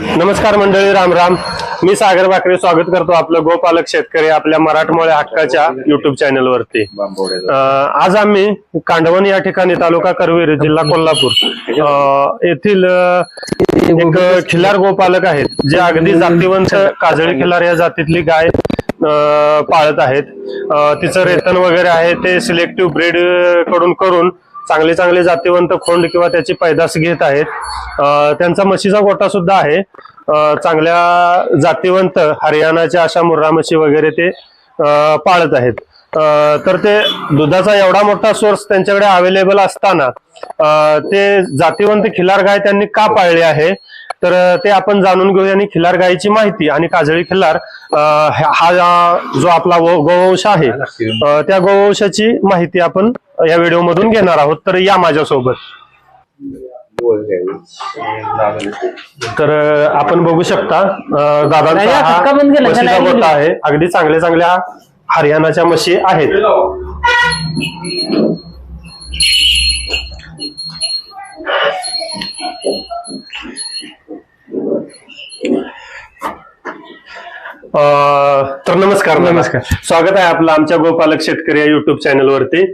नमस्कार मंडळी राम राम. मी सागर बाकरे स्वागत करतो आपलं गोपालक शेतकरी आपल्या मराठमोळे हक्काच्या युट्यूब चॅनल वरती. आज आम्ही कांडवण या ठिकाणी तालुका करवीर जिल्हा कोल्हापूर येथील एक खिल्लार गोपालक आहेत जे अगदी जातीवंत काजळी खिल्लार या जातीतली गाय पाळत आहेत. तिचं रेतन वगैरे आहे ते सिलेक्टिव्ह ब्रीडकडून करून चांगले चांगले जातीवंत खोंड किंवा त्याची पैदास घेत आहेत. त्यांचा म्हशीचा गोटा सुद्धा आहे. चांगल्या जातीवंत हरियाणाच्या अशा मुर्रा म्हशी वगैरे ते पाळत आहेत. तर ते दुधाचा एवढा मोठा सोर्स त्यांच्याकडे अवेलेबल असताना ते जातीवंत खिलार गाय त्यांनी का पाळली आहे? तर ते आपण जाणून घेऊया आणि खिलार गायीची माहिती आणि काजळी खिल्लार हा जो आपला गोवंश आहे त्या गोवंशाची माहिती आपण या व्हिडिओ मधून घेणार आहोत. तर या माझ्यासोबत. तर आपण बघू शकता दादांचा हा आहे. अगदी चांगल्या चांगल्या हरियाणाच्या म्हशी आहेत. तर नमस्कार नमस्कार. स्वागत आहे आपलं आमच्या गोपालक शेतकरी या युट्यूब चॅनल वरती.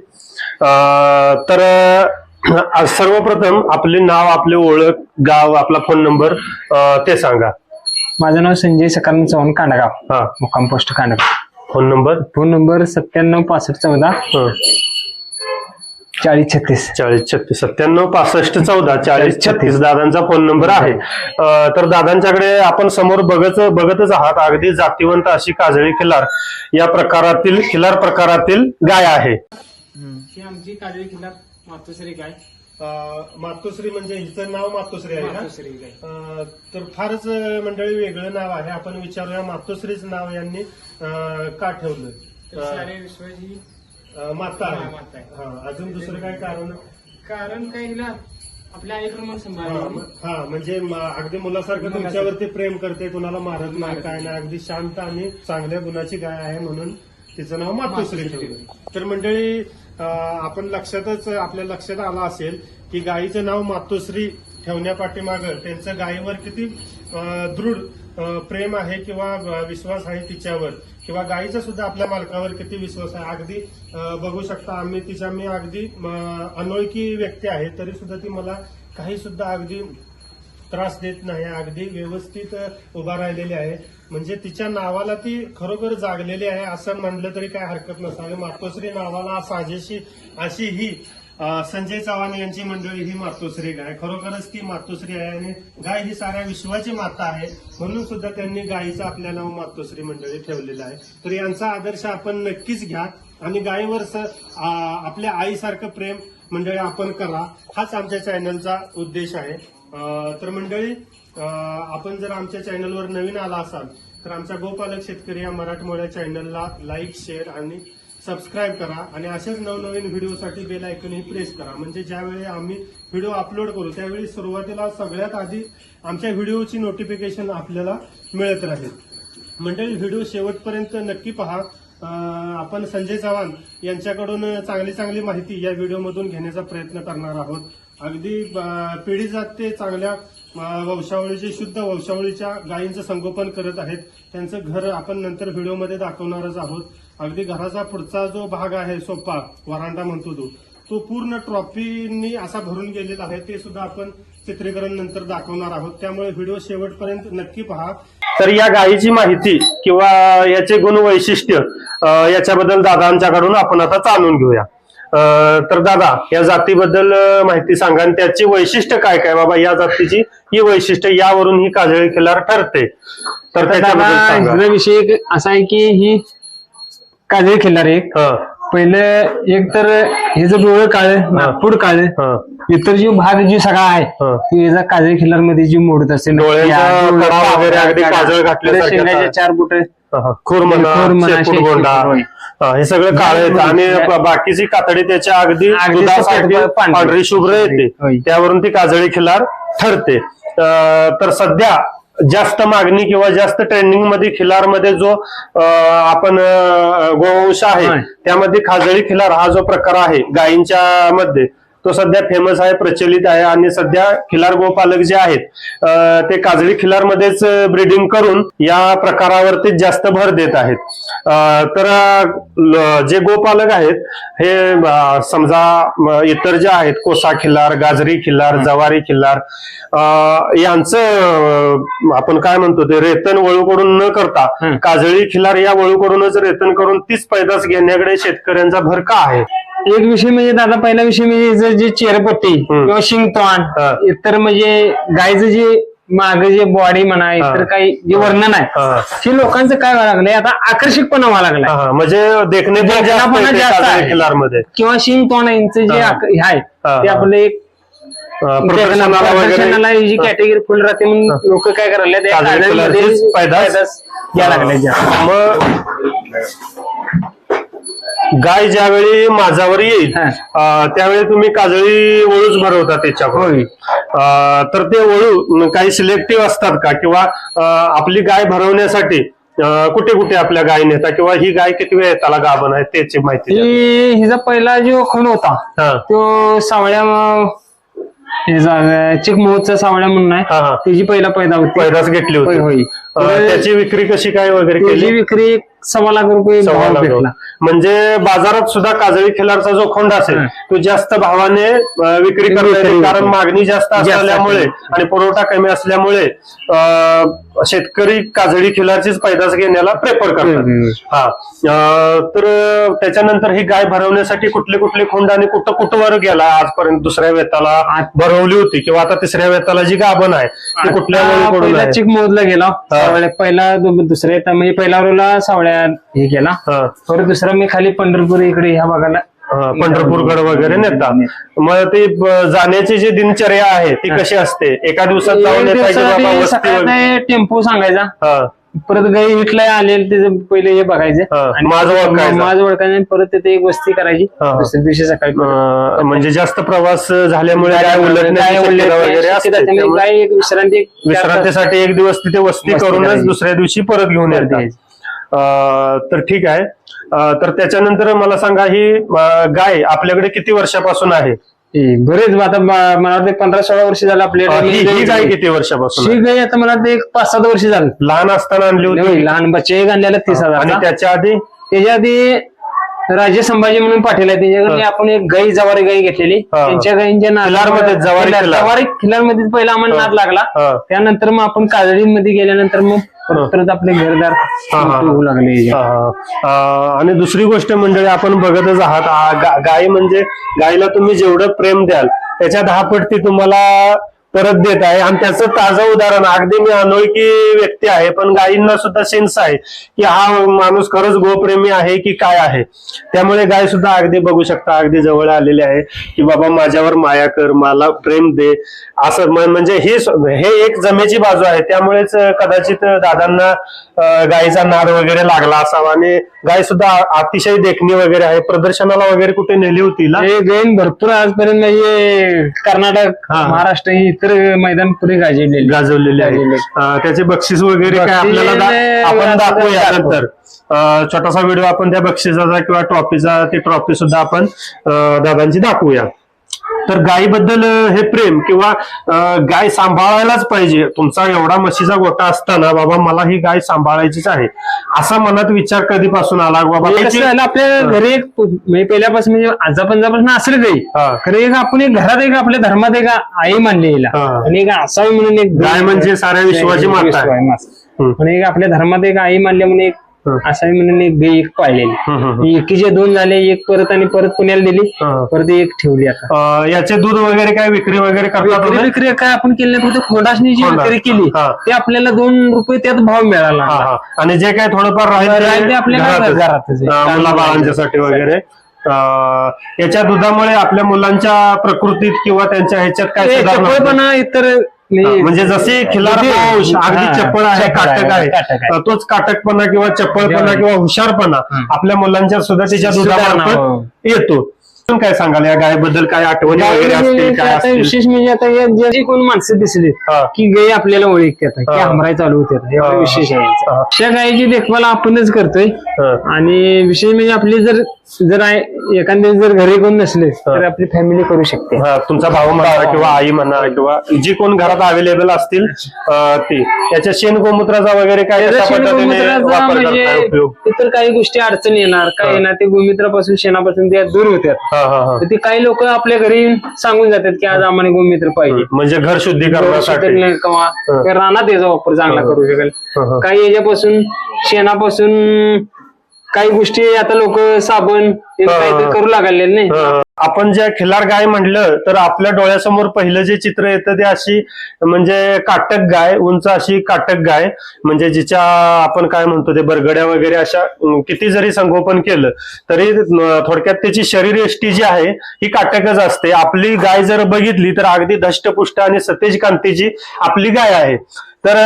अं, तर सर्वप्रथम आपले नाव आपले ओळख गाव आपला फोन नंबर ते सांगा. माझं नाव संजय सकाराम चव्हाण कांडगाव. हा. मुक्काम post Kandgaon. Phone number phone number सत्त्याण्णव पासष्ट चौदा. चाळीस छत्तीस. चाळीस छत्तीस. सत्त्याण्णव पासष्ट चौदा चाळीस छत्तीस. दादांचा फोन नंबर आहे. तर दादांच्याकडे आपण समोर बघत बघतच आहात. अगदी जातीवंत अशी काजळी खिलार. या प्रकारातील खिलार प्रकारातील गाय आहे. ही आमची काजळी किल्ला मातोश्री गाय. मातोश्री म्हणजे हिचं नाव मातोश्री आहे मातोश्री गाय. अं, तर फारच मंडळी वेगळं नाव आहे. आपण विचारूया मातोश्रीच नाव यांनी का ठेवलं? माता हा, आहे माता आहे. हा, अजून दुसरं काय कारण? कारण काय हिला आपल्या आईप्रमाणे हा सांभाळलं म- हा, म्हणजे म- अगदी मुलासारखं तुमच्यावरती प्रेम करते कुणाला मारत नाही काय नाही अगदी शांत आणि चांगल्या गुणाची गाय आहे म्हणून तिचं नाव मातोश्री ठेवलं. तर मंडळी अं, आपण लक्षातच आपल्या लक्षात आलं असेल की गायीचं नाव मातोश्री ठेवण्यापाठीमागं त्यांचं गायीवर किती अं, दृढ अं, प्रेम आहे किंवा विश्वास आहे तिच्यावर. किंवा गायीचा सुद्धा आपल्या मालकावर किती विश्वास आहे? अगदी बघू शकता आम्ही तिच्या मी अगदी अनोळखी व्यक्ती आहे तरी सुद्धा ती मला काही सुद्धा अगदी त्रास देत नाही अगदी व्यवस्थित उभा राहिलेली आहे. म्हणजे तिच्या नावाला ती खरोखर जागलेली आहे असं म्हणलं तरी काय हरकत नसावी मातोश्री नावाला साजेशी अशी ही संजय चव्हाण यांची मंडळी ही मातोश्री गाय खरोखरच ती मातोश्री आहे आणि गाय ही साऱ्या विश्वाची माता आहे. म्हणून सुद्धा त्यांनी गायीचं आपल्या नाव मातोश्री मंडळी ठेवलेलं आहे. तर यांचा आदर्श आपण नक्कीच घ्या आणि गायीवर आपल्या आईसारखं प्रेम मंडळी आपण करा. हाच आमच्या चॅनलचा उद्देश आहे. तर मंडळी आपण जर आमच्या चॅनलवर नवीन आला असाल तर आमचा गोपालक शेतकरी या मराठमोळ्या चॅनलला लाईक शेअर आणि सबस्क्राईब करा आणि असेच नवनवीन व्हिडिओसाठी बेल आयकॉन प्रेस करा. म्हणजे ज्यावेळी आम्ही व्हिडिओ अपलोड करू त्यावेळी सुरुवातीला सगळ्यात आधी आमच्या व्हिडिओची नोटिफिकेशन आपल्याला मिळत राहील. मंडळी व्हिडिओ शेवटपर्यंत नक्की पहा. आपण संजय चव्हाण यांच्याकडून चांगली चांगली माहिती या व्हिडिओमधून घेण्याचा प्रयत्न करणार आहोत. अगदी अं, पिढी जात ते चांगल्या वंशावळीचे शुद्ध वंशावळीच्या गायींचं संगोपन करत आहेत. त्यांचं घर आपण नंतर व्हिडिओमध्ये दाखवणारच आहोत. अगदी घराचा पुढचा जो भाग आहे सोपा वरांडा म्हणतो तो तो पूर्ण ट्रॉफीनी असा भरून गेलेला आहे. ते सुद्धा आपण चित्रीकरण नंतर दाखवणार आहोत. त्यामुळे व्हिडिओ शेवटपर्यंत नक्की पहा. तर या गायीची माहिती किंवा याचे गुण वैशिष्ट्य याच्याबद्दल दादांच्याकडून आपण आता जाणून घेऊया. अं, तर दादा या जातीबद्दल माहिती सांगा आणि त्याची वैशिष्ट्य काय काय? बाबा या जातीची ही वैशिष्ट्य यावरून ही काजळी खिलार ठरते. तर त्याच्याबद्दल सांगा. एक असा आहे की ही काजळी खिल्लार. एक हं, पहिलं एक तर हिचं डोळं काळ नागपूर काळ हं, इतर जो भाग जो सगळा आहे हं. तो याचा काजळी खिल्लारमध्ये जी मोडत असते डोळ्याचा कडा वगैरे अगदी काजळ घातल्यासारखे. चार बुट हं, खूर खूर म्हणा. हं, हे सगळं काळ येतं आणि ब- बाकीची कातडी त्याच्या अगदी अगदी दुधासारखी सफेद पांढरी. पांढरी शुभ्र येते. होय. त्यावरून ती काजळी खिलार ठरते. अं, तर सध्या जास्त मागणी किंवा जास्त ट्रेंडिंगमध्ये खिलारमध्ये जो आपण गोवंश आहे. त्यामध्ये खाजळी खिलार हा जो प्रकार आहे गायींच्या मध्ये तो सध्या फेमस आहे प्रचलित आहे आणि सध्या खिलार गोपालक जे आहेत ते काजळी खिलार मध्येच ब्रीडिंग करून या प्रकारावरती जास्त भर देत आहेत. तर जे गोपालक आहेत हे समजा इतर जे आहेत कोसा खिल्लार गाजरी खिल्लार जवारी खिल्लार अं, यांचं आपण काय म्हणतो ते रेतन वळूकडून न करता. काजळी खिल्लार या वळूकडूनच रेतन करून तीच पैदास घेण्याकडे शेतकऱ्यांचा भर का आहे? एक विषय म्हणजे दादा पहिला विषय म्हणजे हिचं जे चेहरपट्टी हम्म. किंवा शिंगतोंड हा. इतर म्हणजे गायचं जे माग जे बॉडी म्हणा इतर काही जे वर्णन आहे हा. हे लोकांचं काय व्हायला लागलंय आता आकर्षकपणा व्हायला लागलाय हा. म्हणजे देखणे पण जास्त देखणेपणा आहे. किंवा शिंग तोंड यांचं जे हा. आक- हे आहे हा, ते हा. आपलं एक प्रदर्शनाला प्रदर्शनाला वगैरे ही जी कॅटेगरी फुल राहते म्हणून लोक काय करायला काजळी पैदास घ्यायला लागले. मग गाय ज्यावेळी माझावर येईल हा. अं, त्यावेळी तुम्ही काजळी वळूच भरवता त्याच्यावर. होय. अं, तर ते वळू म, काही सिलेक्टिव्ह असतात का? किंवा अं, आपली गाय भरवण्यासाठी अं, कुठे कुठे आपल्या गाय नेता किंवा ही गाय किती वेळ त्याला गाभण आहे त्याची माहिती द्या. ही हिचा पहिला जो खण होता. हा. तो सावळ्या चिकमोहचा सावळ्या म्हणून आहे. हा त्याची पहिला पैदा होती. पैदास घेतली होय होती होय. त्याची विक्री कशी काय वगैरे त्याची केली विक्री सव्वा लाख रुपये सव्वा भाव लाख भेटला रुपये. म्हणजे बाजारात सुद्धा काजळी खिलारचा जो खोंड असेल. तो जास्त भावाने अं, विक्री करता विक्री येते होते. कारण मागणी जास्त जास्त असल्यामुळे. आणि पुरवठा कमी असल्यामुळे अं, शेतकरी काजळी खिलारचीच पैदास घेण्याला प्रेफर करतात हम्म. हा अं, तर त्याच्यानंतर ही गाय भरवण्यासाठी कुठले कुठले खोंड आणि कुठं कुठं वर गेला आजपर्यंत दुसऱ्या वेताला भरवली होती किंवा आता तिसऱ्या वेताला जी गाभण आहे ती कुठल्या आता पहिला गेला हा. सावळ्या पहिला दु- दुसऱ्या येता म्हणजे पहिला रोला सावळ्या हे केला. हा. परत दुसरा मी खाली पंढरपूर इकडे ह्या भागाला. पंढरपूरगड वगैरे नेता. मग ती ब- जाण्याची जी दिनचर्या आहे ती कशी असते? एका दिवसात जाऊन एक येता की दिवसासाठी बाबा वस्ती सकाळी वगैरे? ते टेम्पो सांगायचा. हा, परत गाई हिटला आलेलं त्याचं पहिले हे बघायचं हा, माझ ओळखायचं. माझ ओळखायचं आणि परत तिथे एक वस्ती करायची हा. दुसऱ्या दिवशी सकाळी अं, म्हणजे जास्त प्रवास झाल्यामुळे काय गाय उलटण्याची उलटण्याची शक्यता वगैरे शक्यता असते असते. त्यामुळे गाय एक विश्रांती विश्रांतीसाठी एक दिवस तिथे वस्ती वस्ती करूनच करायची. दुसऱ्या दिवशी परत घेऊन परत येतात यायची. अं, तर ठीक आहे अं, तर त्याच्यानंतर मला सांगा ही अं, गाय आपल्याकडे किती वर्षापासून आहे बरेच आता म- मला वाटतं पंधरा सोळा वर्ष झालं आपल्या अं, ही ही गाय किती वर्षापासून ही? गाय आता मला वाटतं एक पाच सात वर्ष झालं लहान असताना आणली होती नाही, लहान बच्चे एक आणलेला तीस आणि हजार त्याच्या आधी त्याच्या आधी राजे संभाजी म्हणून पाटील आहे त्याच्याकडे हा. आपण एक गाई जवारी गाई घेतलेली हा. त्यांच्या गाईंच्या खिलारमध्ये जवारी खिलार- खिलार. जवारी खिलारमध्ये पहिला आम्हाला हा. नाद लागला हा. त्यानंतर मग आपण काजळीमध्ये गेल्यानंतर मग. परत आपले घरदार हा, हा. होऊ लागले. हा. आणि दुसरी गोष्ट मंडळी आपण बघतच आहात आ, गा- गाय म्हणजे गायला तुम्ही जेवढं प्रेम द्याल त्याच्या दहा पट ती तुम्हाला परत देत आहे. आणि त्याचं ताजं उदाहरण अगदी मी अनोळखी व्यक्ती आहे पण गायींना सुद्धा सेन्स आहे की हा माणूस खरंच गोप्रेमी आहे की काय आहे. त्यामुळे गाय सुद्धा अगदी बघू शकता अगदी जवळ आलेली आहे की बाबा माझ्यावर माया कर मला प्रेम दे. असं म्हणजे हे हे एक जमेची बाजू आहे. त्यामुळेच कदाचित दादांना गायीचा नाद वगैरे लागला असावा. आणि गाय सुद्धा अतिशय देखणी वगैरे आहे. प्रदर्शनाला वगैरे कुठे नेली होती ना? हे गायीन भरपूर आजपर्यंत म्हणजे कर्नाटक हा. महाराष्ट्र हे इतर मैदान पुरे गाजवलेले गाजवलेली आहे. अं, त्याचे बक्षीस वगैरे काय बक्षीस आपल्याला दा- आपण दाखवूया दाखवू. नंतर अं, छोटासा व्हिडिओ आपण त्या बक्षिसाचा किंवा ट्रॉफीचा ती ट्रॉफी सुद्धा आपण अं, दादांची दाखवूया तर गायीबद्दल हे प्रेम किंवा गाय सांभाळायलाच पाहिजे. तुमचा एवढा म्हशीचा गोटा असताना बाबा मला ही गाय सांभाळायचीच आहे. असा मनात विचार कधीपासून आला? बाबा आपल्या घरी एक म्हणजे पहिल्यापासून म्हणजे आजापंजापासून असेल गाई हा. खरं एक आपण एक घरात एक आपल्या धर्मात एक आई मानली. आणि एक असावी म्हणून एक गाय म्हणजे साऱ्या विश्वाची माता आहे. आणि एक आपल्या धर्मात एक आई मानली म्हणून एक असावी म्हणून एक गाय एक पाळलेली हम्म, एकीचे दोन झाले एक परत आणि परत पुण्याला दिली. परत एक ठेवली आता याचे दूध वगैरे काय विक्री वगैरे करतात विक्री काय आपण केली नाही फक्त खोंडाशनी जी. विक्री केली. ते आपल्याला दोन रुपये त्यात भाव मिळाला. आणि जे काय थोडंफार राहिलं ते आपल्या घरातच. घरातच आहे. अं, मुलाबाळांच्यासाठी वगैरे याच्या दुधामुळे आपल्या मुलांच्या प्रकृतीत किंवा त्यांच्या ह्याच्यात काय सुधारणा? चपळपणा इतर म्हणजे जसे खिलार पाऊस अगदी चप्पळ आहे चपळ आहे, काटक आहे तोच काटकपणा किंवा चप्पळपणा. किंवा हुशारपणा. आपल्या मुलांच्या सुद्धा त्याच्या दुधामार्फत हो. येतो काय सांगाल या गायबद्दल काय आठवणी वगैरे असतील म्हणजे काय आता विशेष म्हणजे आता या जे कोण माणसं दिसली. की गाय आपल्याला ओळखतात की. हमराय चालू होते. विशेष आहे. अशा गायीची देखभाल आपणच करतोय. आणि विशेष म्हणजे आपली जर जर एखाद्या जर घरी कोण नसले तर आपली फॅमिली करू शकते. हा, तुमचा भाऊ म्हणा किंवा आई म्हणा किंवा जी कोण घरात अवेलेबल असतील अं, ती. त्याच्या शेण गोमूत्राचा वगैरे काय त्याचा कशा पद्धतीने शेणगोमूत्राचा वापर म्हणजे करताय? उपयोग इतर काही गोष्टी अडचण येणार. काय येणार ते गोमित्रापासून शेणापासून त्या दूर होत्यात हा हा हा. तर ते काही लोक आपल्या घरी येऊन सांगून जातात की आज आम्हाला गोमित्र पाहिजे. म्हणजे घर शुद्धीकरणासाठी किंवा किंवा रानात याचा वापर चांगला करू शकेल. हं. काही याच्यापासून शेणापासून काही गोष्टी आता लोक साबण हे हं. काहीतरी करू लागले नाही. आपण ज्या खिल्लार गाय म्हणलं तर आपल्या डोळ्यासमोर पहिलं जे चित्र येतं ते अशी म्हणजे काटक गाय उंच अशी काटक गाय म्हणजे जिच्या आपण काय म्हणतो ते बरगड्या वगैरे अशा अं, किती जरी संगोपन केलं तरी अं, थोडक्यात त्याची शरीर यष्टी जी आहे ही काटकच असते. आपली गाय जर बघितली तर अगदी धष्टपुष्ट आणि सतेज कांतीची आपली गाय आहे. तर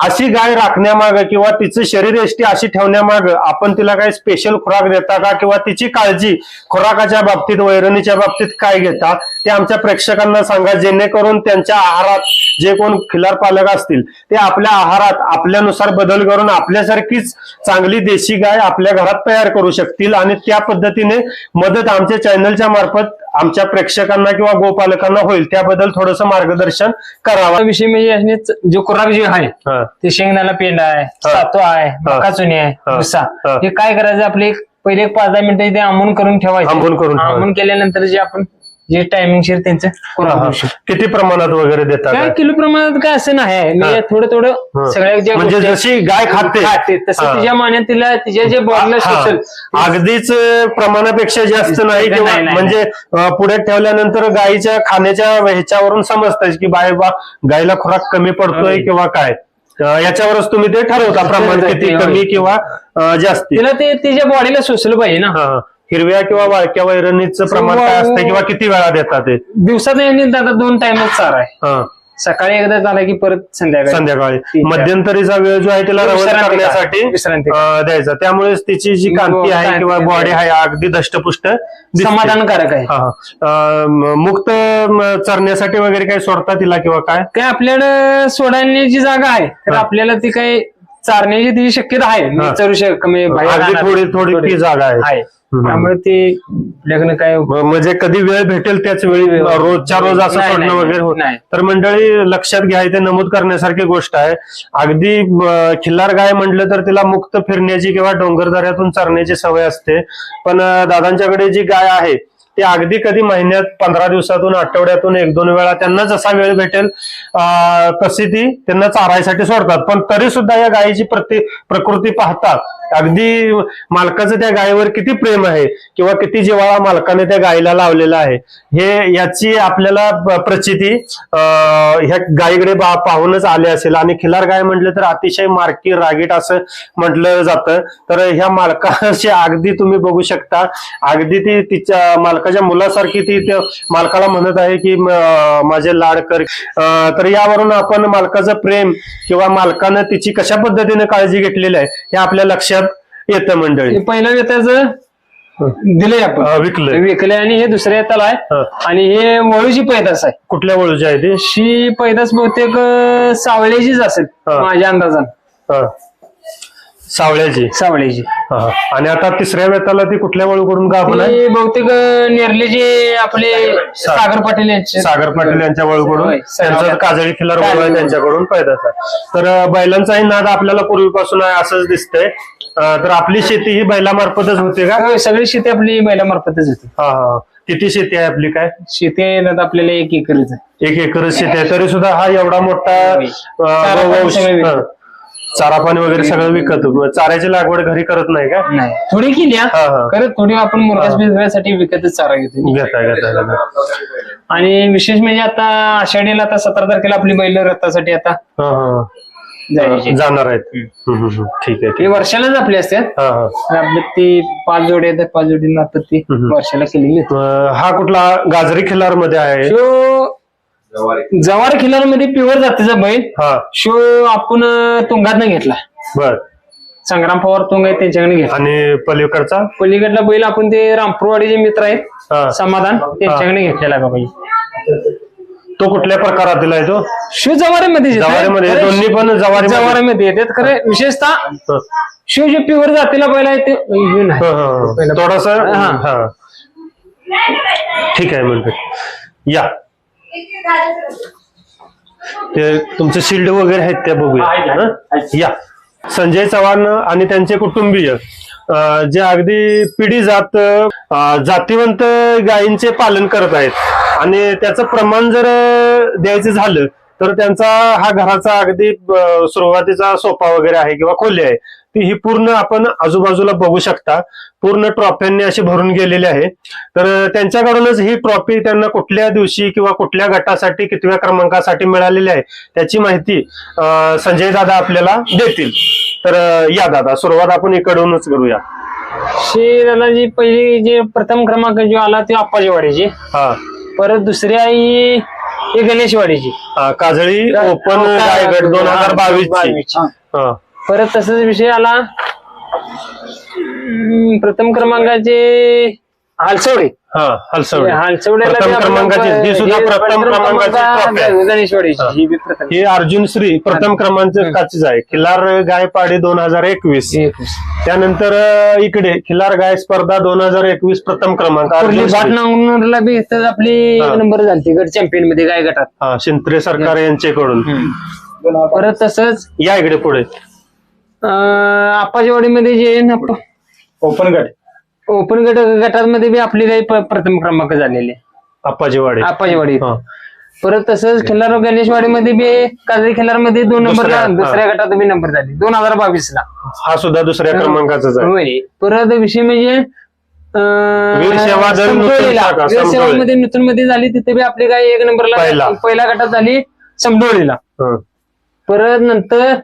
अशी गाय राखण्यामागं किंवा तिचं शरीर एष्टी अशी ठेवण्यामागं आपण तिला काही स्पेशल खुराक देता का? किंवा तिची काळजी खुराकाच्या बाबतीत वैरणीच्या बाबतीत काय घेता? ते आमच्या प्रेक्षकांना सांगा जेणेकरून त्यांच्या आहारात जे कोण खिलार पालक असतील ते आपल्या आहारात आपल्यानुसार बदल करून आपल्यासारखीच चांगली देशी गाय आपल्या घरात तयार करू शकतील. आणि त्या पद्धतीने मदत आमच्या चॅनलच्या मार्फत आमच्या प्रेक्षकांना किंवा गोपालकांना होईल त्याबद्दल थोडंसं मार्गदर्शन करावं विषय म्हणजे जो खुराक जे आहे. ते शेंगदाणा पेंडा आहे सातो आहे मका चुनी आहे. भुसा हा. काय करायचं आपले पहिले एक पाच दहा मिनिटं ते आंबून करून ठेवायचं आंबून करून. आंबून केल्यानंतर जे आपण जे टायमिंग शिर त्यांचं खुराक हा. देऊ शकतो. किती प्रमाणात वगैरे देतात काय किलो प्रमाणात काय असं नाही आहे थोडं थोडं सगळ्या ज्या म्हणजे गोष्टी जशी गाय खाते खाते तसं हा. तिच्या मान्यात तिला तिच्या जे बॉडीला हा. शोषल अगदीच अं, प्रमाणापेक्षा जास्त नाही नाही, किंवा नाही. म्हणजे अं, पुढे ठेवल्यानंतर गायीच्या खाण्याच्या ह्याच्यावरून समजतंय की बाय बा गायीला खुराक कमी पडतोय होय. किंवा काय अं, याच्यावरच तुम्ही ते ठरवता प्रमाण ठरवता किती ते, होय. कमी किंवा अं, जास्ती तिला ते तिच्या बॉडीला शोषलं पाहिजे ना हा. हिरव्या किंवा वाळक्या वैरणीचं प्रमाण काय असतं किंवा किती वेळा देतात ते दिवसात यांनी दादा दोन टाइमच चारा आहे हा. सकाळी एकदा झाला की परत संध्याकाळी संध्याकाळी. मध्यंतरीचा वेळ जो आहे तिला काळ. करण्यासाठी द्यायचा त्यामुळेच तिची जी कांती आहे कांती किंवा आहे. बॉडी आहे अगदी धष्टपुष्ट दिसते. समाधानकारक आहे हा, हा. मुक्त चरण्यासाठी वगैरे काही सोडता तिला किंवा काय काय आपल्याकडे सोडण्याची जागा आहे तर हा. आपल्याला ती काही चारण्याची ती शक्यता आहे मी हा. चरू शक कमी बाहेर अगदी राहणार. थोडी थोडी ती जागा आहे आहे. त्यामुळे ते आपल्याकडे काय म्हणजे कधी वेळ भेटेल त्याच वेळी रोजच्या रोज असं सोडणं वगैरे होत नाही. तर मंडळी लक्षात घ्या इथे नमूद करण्यासारखी गोष्ट आहे. अगदी खिल्लार गाय म्हटलं तर तिला मुक्त फिरण्याची किंवा डोंगरदऱ्यातून चरण्याची सवय असते. पण दादांच्याकडे जी गाय आहे ती अगदी कधी महिन्यात पंधरा दिवसातून आठवड्यातून एक दोन वेळा त्यांना जसा वेळ भेटेल तशी ती त्यांना चारायसाठी सोडतात. पण तरी सुद्धा या गायीची प्रति प्रकृती पाहता अगदी मालकाचं त्या गायीवर किती प्रेम आहे किंवा किती जिवाळा मालकाने त्या गायीला लावलेला आहे हे याची आपल्याला प्रचिती ह्या गायीकडे पाहूनच आले असेल. आणि खिलार गाय म्हटलं तर अतिशय मार्की रागीट असं म्हटलं जातं. तर ह्या मालकाशी अगदी तुम्ही बघू शकता. अगदी ती तिच्या मालकाच्या मुलासारखी ती मालकाला म्हणत आहे की माझे लाड कर. तर यावरून आपण मालकाचं प्रेम किंवा मालकानं तिची कशा पद्धतीने काळजी घेतलेली आहे हे आपल्या लक्षात येतं मंडळी. पहिलं वेताचं दिलंय आपण. अं, विकलंय. विकलंय आणि हे दुसऱ्या येताला आहे. आणि हे वळूची पैदास आहे. कुठल्या वळूची आहे ती? शी पैदास बहुतेक सावळ्याचीच असेल. माझ्या अंदाजान. सावळ्याची? सावळ्याची. आणि आता तिसऱ्या वेताला ती कुठल्या वळूकडून आहे? ते बहुतेक नेरलेचे आपले सागर. पाटील यांचे. सागर पाटील यांच्या वळूकडून. त्यांचं. काजळी खिल्लार वळू आहे. त्यांच्याकडून पैदास आहे. तर बैलांचाही नाद आपल्याला पूर्वीपासून आहे असंच दिसतंय. अं, तर आपली शेती ही बैलामार्फतच होते का? होय, सगळी शेती आपली बैलामार्फतच होती. हा हा. किती शेती आहे आपली काय? शेती आहे ना आपल्याला एक एकरच आहे. एक एकरच शेती आहे. तरी सुद्धा हा एवढा मोठा. अं, चारा पाणी वंश- सगळं विकत. हा. चारा पाणी वगैरे सगळं विकत. चाऱ्याची लागवड घरी करत नाही का? नाही. थोडी केली हा. हा, हा. खरं थोडी आपण मुरगास बिरगासाठी विकतच चारा घेतो. घेता घेता घेता आणि विशेष म्हणजे आता आषाढीला आता सतरा तारखेला आपली बैल रथासाठी आता. हा हा. जायची जाणार आहेत. हम्म, हम्म, हम्म. ठीक आहे ठीक ते वर्षालाच आपली असतात हा हा. आपली ती पाच जोडी आहेत पाच जोडींना आता ती हम्म. वर्षाला केलेली आहेत. अं, हा कुठला गाजरी खिल्लारमध्ये आहे? शो जवार खिलारमध्ये प्युअर जातीचा बैल. हा. शो आपण तुंगात घेतला. बर. संग्राम पवार तुंग आहेत त्यांच्याकडे घेतला. आणि पलीकडचा? पलीकडला बैल आपण ते रामपूरवाडीचे मित्र आहेत. हा. समाधान त्यांच्याकडे घेतलेला आहे बाबा तो कुठल्या प्रकारातील आहे तो शिव जवारीमध्ये. जवारीमध्ये, खरं दोन्ही पण जवारीमध्ये. जवारीमध्ये येतात खरं विशेषतः. शिव जे प्युअर जातीला पहिला आहे ते हे नाही. हं. थोडस हा. हा ठीक आहे म्हणते या ते तुमचं शिल्ड वगैरे आहेत त्या बघूया हं? या संजय चव्हाण आणि त्यांचे कुटुंबीय अं, जे अगदी पिढी जात अं, जातीवंत गायींचे पालन करत आहेत आणि त्याचं प्रमाण जर द्यायचं झालं तर त्यांचा हा घराचा अगदी सुरुवातीचा सोफा वगैरे आहे किंवा खोली आहे ती ही पूर्ण आपण आजूबाजूला बघू शकता. पूर्ण ट्रॉफ्यांनी अशी भरून गेलेली आहे. तर त्यांच्याकडूनच ही ट्रॉफी त्यांना कुठल्या दिवशी किंवा कुठल्या गटासाठी कितव्या क्रमांकासाठी मिळालेली आहे त्याची माहिती संजय दादा आपल्याला देतील. तर या दादा सुरुवात आपण इकडूनच करूया. शिराला जी पहिली जे प्रथम क्रमांक जो आला ते आप्पाजीवाडीची हा. परत दुसरी आई ही गणेशवाडीची. हा, काजळी ओपन रायगड दोन हजार बावीस बावीसची. हा. परत तसंच विषय आला. हम्म, प्रथम क्रमांकाचे हालसवडे. हा हलसवडे. हालसवड्याला प्रथम क्रमांकाची ही सुद्धा प्रथम क्रमांकाची ट्रॉफी आहे. गणेशवाडीची ही. बी प्रथम. ही अर्जुन श्री प्रथम क्रमांकाचीच आहे. खिलार गाय पाडी दोन हजार एकवीस. त्यानंतर अं, इकडे खिलार गाय स्पर्धा दोन हजार एकवीस प्रथम क्रमांक. अर्जुन श्री. बी आपली हा. नंबर झाली गट चॅम्पियनमध्ये गाय गटात. हा शिंत्रे सरकार यांच्याकडून. परत तसंच या इकडे पुढे. आप्पाजीवाडीमध्ये जे आहे ना ओपन गट. ओपन गट गटामध्ये बी आपली प- प्रथम क्रमांक झालेली. अप्पाजीवाडी आप्पाजीवाडी हा. परत तसंच खिल्लार गणेशवाडीमध्ये बी काजळी खिल्लारमध्ये दोन नंबरला दुसऱ्या. दुसऱ्या गटात बी नंबर झाले दोन हजार बावीस ला हा सुद्धा दुसऱ्या क्रमांकाचाच आहे होय परत विषय म्हणजे अं, नूतन. शाखा, मध्ये झाली तिथे बी आपली गाय एक नंबरला पहिला. पहिल्या गटात झाली समडोळीला हा. परत नंतर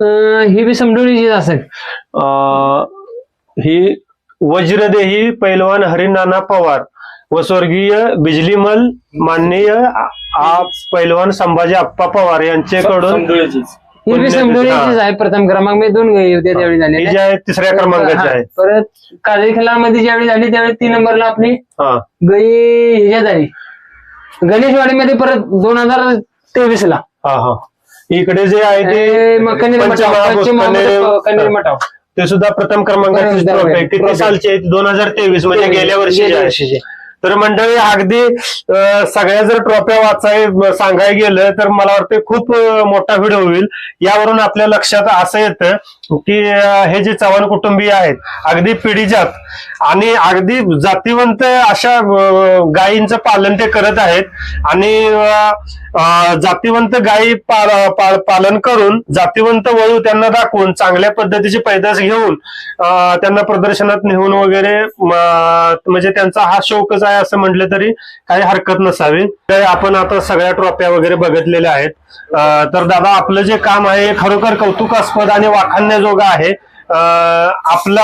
अं, ही बी समडोळीचीच असेल अं, ही वज्रदेही पैलवान हरिनाना पवार व स्वर्गीय बिजलीमल माननीय आप पैलवान संभाजी आप्पा पवार यांच्याकडून. आहे. प्रथम क्रमांक मी दोन होत्या त्यावेळी ही जी आहे तिसऱ्या क्रमांकाची आहे. परत काजळी खिल्लारमध्ये ज्यावेळी झाली त्यावेळी तीन नंबरला आपली हा. गई ह्याच्यात झाली गणेशवाडीमध्ये परत दोन हजार तेवीस ला हा हा. इकडे जे आहे ते मग कनेरी मठाव, पंचमहाभूत पश्चिम कनेरी- महाराष्ट्र कनेरी हा. मठाव. ते सुद्धा प्रथम क्रमांकाची ट्रॉफी आहे. किती. सालची दोन हजार तेवीस म्हणजे गेल्या वर्षी गेल्या वर्षीची. तर मंडळी अगदी सगळ्या जर ट्रॉफ्या वाचाय सांगायला गेलं तर मला वाटतं खूप मोठा व्हिडिओ होईल. यावरून आपल्या लक्षात असं येतं की हे जे चव्हाण कुटुंबीय आहेत अगदी पिढीजात आणि अगदी जातीवंत अशा गायींचं पालन ते करत आहेत आणि जातीवंत गायी पाल- पाल- पालन करून जातीवंत वळू त्यांना दाखवून चांगल्या पद्धतीची पैदास घेऊन त्यांना प्रदर्शनात नेऊन वगैरे म्हणजे त्यांचा हा शौकच आहे असं म्हटलं तरी काही हरकत नसावी. तर आपण आता सगळ्या ट्रॉफ्या वगैरे बघितलेल्या आहेत. तर दादा आपलं जे काम आहे हे खरोखर कौतुकास्पद आणि करण्याजोगा आहे. आपला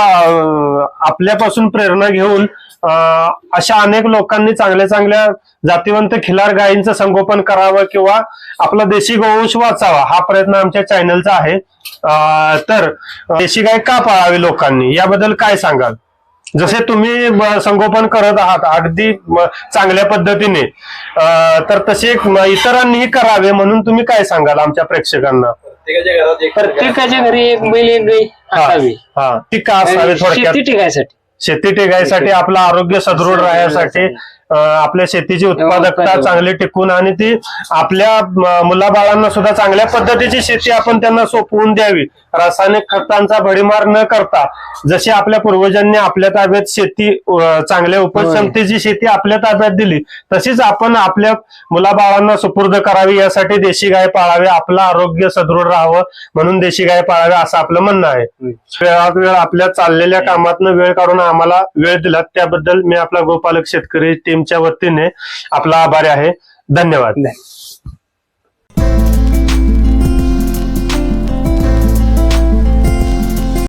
आपल्यापासून प्रेरणा घेऊन अशा अनेक लोकांनी चांगल्या चांगल्या जातीवंत खिलार गायींचं संगोपन करावं किंवा आपला देशी गोवंश वाचावा हा प्रयत्न आमच्या चॅनलचा आहे. तर देशी गाय का पाळावी लोकांनी? याबद्दल काय सांगाल? जसे तुम्ही संगोपन करत आहात अगदी चांगल्या पद्धतीने. तर तसे इतरांनीही करावे म्हणून तुम्ही काय सांगाल आमच्या प्रेक्षकांना? प्रत्येकाच्या घरी एक बैल एक गाई हा असावी. हा. ती का असावी थोडक्यात शेती टिकायसाठी. शेती टिकायसाठी आपलं आरोग्य सदृढ राहण्यासाठी आपल्या शेतीची उत्पादकता उत्पादक. चांगली टिकून आणि ती आपल्या मुलाबाळांना सुद्धा चांगल्या पद्धतीची शेती आपण त्यांना सोपवून द्यावी. रासायनिक खतांचा भडीमार न करता जशी आपल्या पूर्वजांनी आपल्या ताब्यात शेती चांगल्या उपक्षमतेची शेती आपल्या ताब्यात दिली तशीच आपण आपल्या मुलाबाळांना सुपूर्द करावी यासाठी देशी गाय पाळावी आपलं आरोग्य सदृढ राहावं म्हणून देशी गाय पाळावी असं आपलं म्हणणं आहे. वेळात वेळ आपल्या चाललेल्या कामातनं वेळ काढून आम्हाला वेळ दिला त्याबद्दल मी आपला गोपालक शेतकरी टीमच्या वतीने आपला आभारी आहे. धन्यवाद.